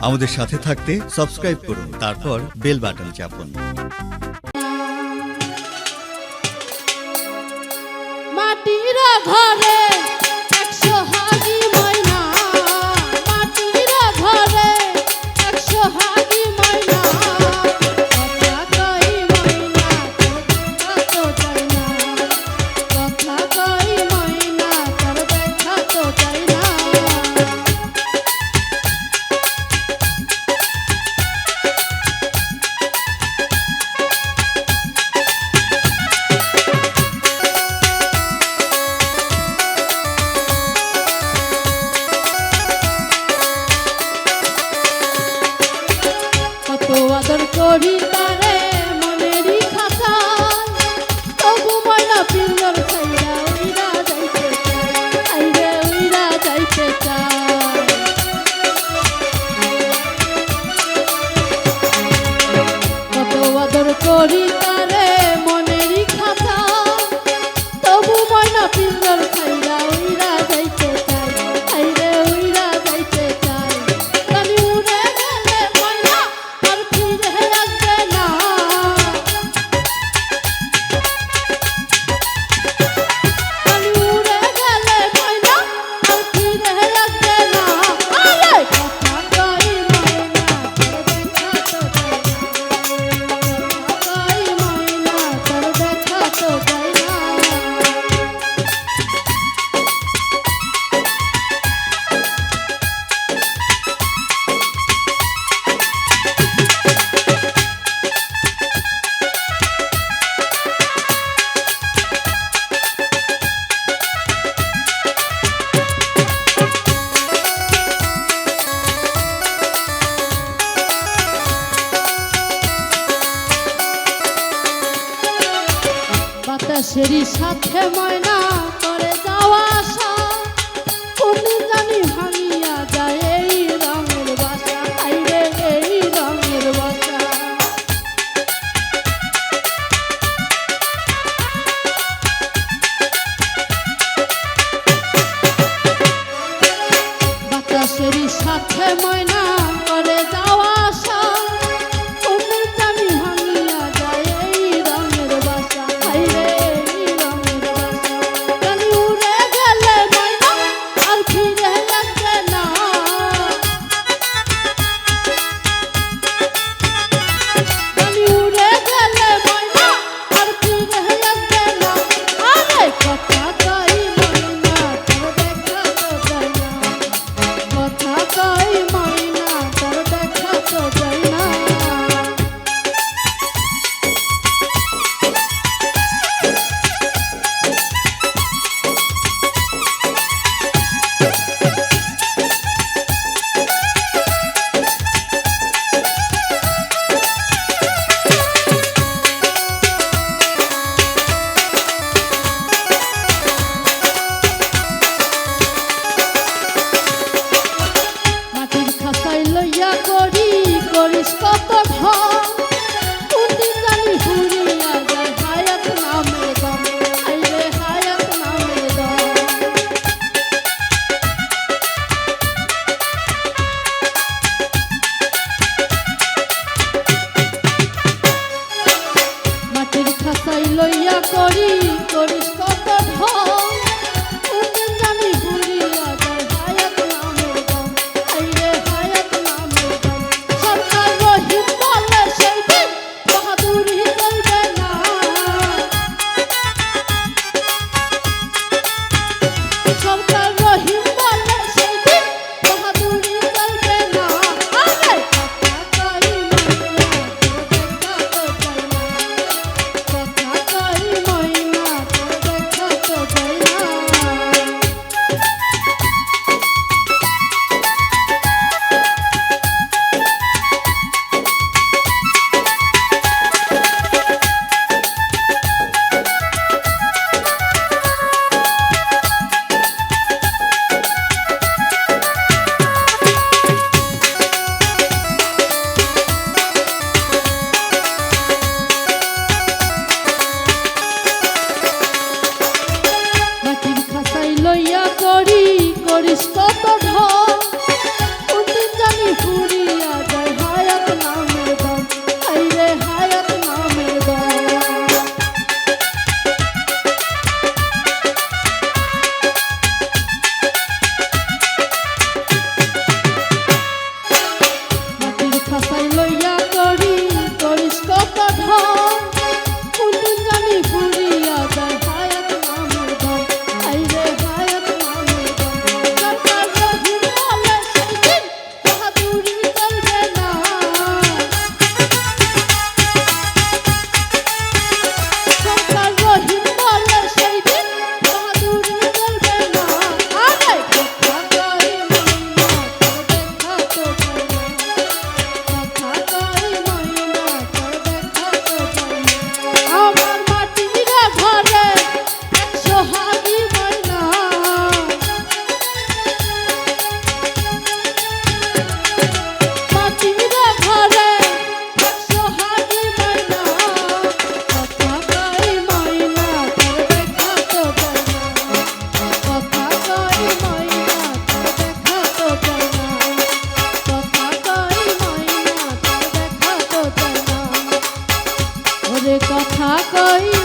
আমাদের সাথে থাকতে সাবস্ক্রাইব করুন তারপর বেল বাটন চাপুন। মাটির ঘরে আদর করিতা দেশেরই সাথে ময়না করে যাওয়া আসা। কোনে জানি ভাঙিয়া যায় এই রঙের বাসা। আইরে এই রঙের বাসা। বাতাসেরই সাথে ময়না করে যাওয়া come কথা কই